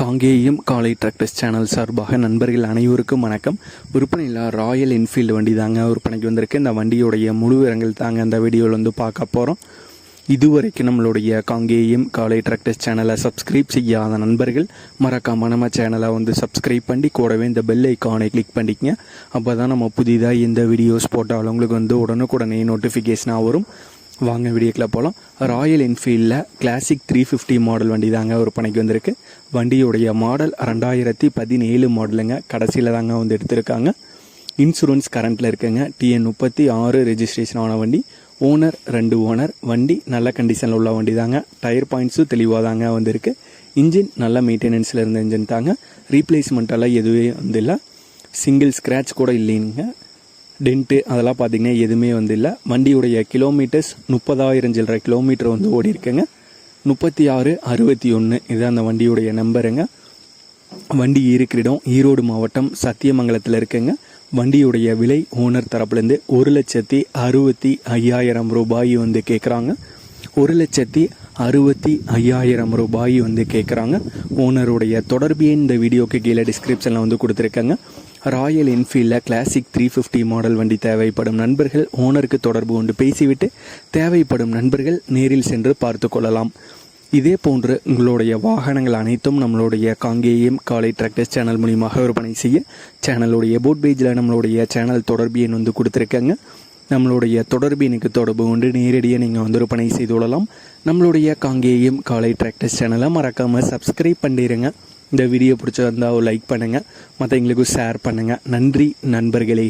காங்கேயம் காலை tractors channel சார்பாக நண்பர்கள் அனைவருக்கும் வணக்கம். விற்பனையில் ராயல் என்ஃபீல்டு வண்டி தாங்க விற்பனைக்கு வந்திருக்கு. இந்த வண்டியுடைய முழு விவரங்கள் தாங்க இந்த வீடியோவில் வந்து பார்க்க போகிறோம் இதுவரைக்கும் நம்மளுடைய காங்கேயம் காலை டிராக்டர்ஸ் சேனலை சப்ஸ்கிரைப் செய்யாத நண்பர்கள் மறக்காம நம்ம சேனலை வந்து சப்ஸ்கிரைப் பண்ணி கூடவே இந்த பெல் ஐக்கானை கிளிக் பண்ணிக்கங்க. அப்போ தான் நம்ம புதிதாக எந்த வீடியோஸ் போட்டாலும் உங்களுக்கு வந்து உடனுக்குடனே நோட்டிஃபிகேஷனாக வரும். வாங்க வீடியோக்கில் போகலாம் ராயல் என்ஃபீல்டில் கிளாசிக் த்ரீ ஃபிஃப்டி மாடல் வண்டி தாங்க விற்பனைக்கு வந்திருக்கு. வண்டியுடைய மாடல் ரெண்டாயிரத்தி பதினேழு மாடலுங்க கடைசியில் தாங்க வந்து எடுத்திருக்காங்க. இன்சூரன்ஸ் கரண்ட்டில் இருக்குங்க. டிஎன் முப்பத்தி ஆறு ரெஜிஸ்ட்ரேஷன் ஆன வண்டி. ஓனர் ரெண்டு ஓனர் வண்டி நல்ல கண்டிஷனில் உள்ள வண்டி தாங்க. டயர் பாயிண்ட்ஸும் தெளிவாக தாங்க வந்திருக்கு. இன்ஜின் நல்ல மெயின்டெனன்ஸில் இருந்த இன்ஜின் தாங்க. ரீப்ளேஸ்மெண்ட்டெல்லாம் எதுவே வந்து இல்லை. சிங்கிள் ஸ்க்ராட்ச் கூட இல்லைங்க. டென்ட்டு அதெல்லாம் பார்த்தீங்கன்னா எதுவுமே வந்து இல்லை. வண்டியுடைய கிலோமீட்டர்ஸ் முப்பதாயிரம் சில்லற கிலோமீட்டர் வந்து ஓடி இருக்குங்க முப்பத்தி ஆறு அறுபத்தி ஒன்று இது அந்த வண்டியுடைய நம்பருங்க. வண்டி இருக்கிற இடம் ஈரோடு மாவட்டம் சத்தியமங்கலத்தில் இருக்குங்க. வண்டியுடைய விலை ஓனர் தரப்புலேருந்து ஒரு லட்சத்தி அறுபத்தி ஐயாயிரம் ரூபாய் வந்து கேட்குறாங்க. ஒரு லட்சத்தி அறுபத்தி ஐயாயிரம் ரூபாய் வந்து கேட்குறாங்க. ஓனருடைய தொடர்பு இந்த வீடியோக்கு கீழே டிஸ்கிரிப்ஷனில் வந்து கொடுத்துருக்காங்க. ராயல் என்ஃபீல்டில் கிளாசிக் த்ரீ ஃபிஃப்டி மாடல் வண்டி தேவைப்படும் நண்பர்கள் ஓனருக்கு தொடர்பு கொண்டு பேசிவிட்டு தேவைப்படும் நண்பர்கள் நேரில் சென்று பார்த்து கொள்ளலாம். இதே போன்று உங்களுடைய வாகனங்கள் அனைத்தும் நம்மளுடைய காங்கேயம் காலை டிராக்டர்ஸ் சேனல் மூலியமாக விற்பனை செய்ய சேனலுடைய போட் பேஜில் நம்மளுடைய சேனல் தொடர்பு எண் வந்து கொடுத்துருக்காங்க. நம்மளுடைய தொடர்பு எனக்கு தொடர்பு கொண்டு நேரடியாக நீங்கள் வந்து விற்பனை செய்து கொள்ளலாம். நம்மளுடைய காங்கேயம் காலை டிராக்டர்ஸ் சேனலை மறக்காமல் சப்ஸ்கிரைப் பண்ணிடுங்க இந்த வீடியோ பிடிச்சிருந்தா லைக் பண்ணுங்கள் மற்றவங்களுக்கும் ஷேர் பண்ணுங்கள் நன்றி நண்பர்களே.